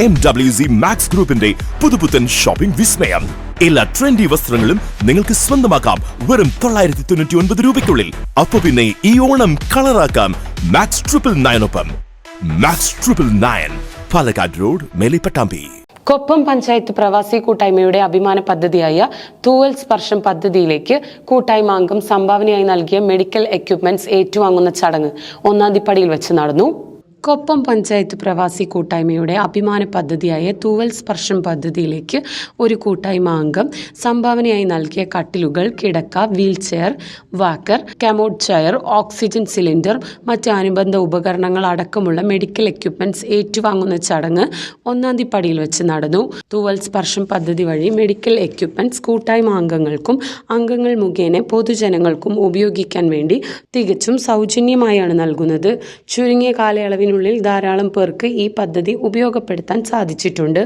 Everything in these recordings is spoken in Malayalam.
എം ഡബ്ല്യു സി മാക്സ് ഗ്രൂപ്പിന്റെ പുതുപുത്തൻ ഷോപ്പിംഗ് വിസ്മയം. എല്ലാ ട്രെൻഡി വസ്ത്രങ്ങളും നിങ്ങൾക്ക് സ്വന്തമാക്കാം. വെറും തൊള്ളായിരത്തി തൊണ്ണൂറ്റി ഒൻപത് രൂപയ്ക്കുള്ളിൽ. അപ്പൊ പിന്നെ ഈ ഓണം കളറാക്കാം max triple നയനൊപ്പം Max triple nine Palakkad road Melipattambi. Koppam panchayat പ്രവാസി കൂട്ടായ്മയുടെ അഭിമാന പദ്ധതിയായ തൂവൽ സ്പർശം പദ്ധതിയിലേക്ക് കൂട്ടായ്മ അംഗം സംഭാവനയായി നൽകിയ മെഡിക്കൽ എക്യുപ്മെന്റ്സ് ഏറ്റുവാങ്ങുന്ന ചടങ്ങ് ഒന്നാം തിപ്പടിയിൽ വെച്ച് നടന്നു. കൊപ്പം പഞ്ചായത്ത് പ്രവാസി കൂട്ടായ്മയുടെ അഭിമാന പദ്ധതിയായ തൂവൽ സ്പർശം പദ്ധതിയിലേക്ക് ഒരു കൂട്ടായ്മ അംഗം സംഭാവനയായി നൽകിയ കട്ടിലുകൾ കിടക്ക wheelchair walker commode chair oxygen cylinder മറ്റ് അനുബന്ധ ഉപകരണങ്ങൾ അടക്കമുള്ള മെഡിക്കൽ എക്യുപ്മെന്റ്സ് ഏറ്റുവാങ്ങുന്ന ചടങ്ങ് ഒന്നാം പടിയിൽ വെച്ച് നടന്നു. തൂവൽ സ്പർശം പദ്ധതി വഴി മെഡിക്കൽ എക്യുപ്മെന്റ്സ് കൂട്ടായ്മ അംഗങ്ങൾക്കും അംഗങ്ങൾ മുഖേന പൊതുജനങ്ങൾക്കും ഉപയോഗിക്കാൻ വേണ്ടി തികച്ചും സൗജന്യമായാണ് നൽകുന്നത്. ചുരുങ്ങിയ കാലയളവിനുള്ളിൽ ധാരാളം പേർക്ക് ഈ പദ്ധതി ഉപയോഗപ്പെടുത്താൻ സാധിച്ചിട്ടുണ്ട്.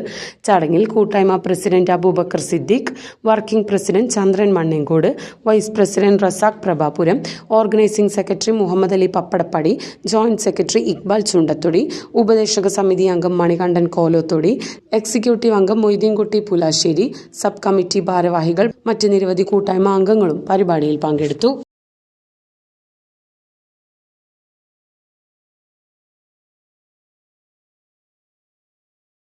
ചടങ്ങിൽ കൂട്ടായ്മ president Abubakar Siddique working president Chandran Mannenkode vice president Razak Prabhapuram organising secretary Muhammad Ali Pappadappadi joint secretary Iqbal Chundathodi ഉപദേശക സമിതി അംഗം മണികണ്ഠൻ കോലോത്തൊടി എക്സിക്യൂട്ടീവ് അംഗം മൊയ്തീൻകുട്ടി പുലാശ്ശേരി സബ് കമ്മിറ്റി ഭാരവാഹികൾ മറ്റ് നിരവധി കൂട്ടായ്മ അംഗങ്ങളും പരിപാടിയിൽ പങ്കെടുത്തു.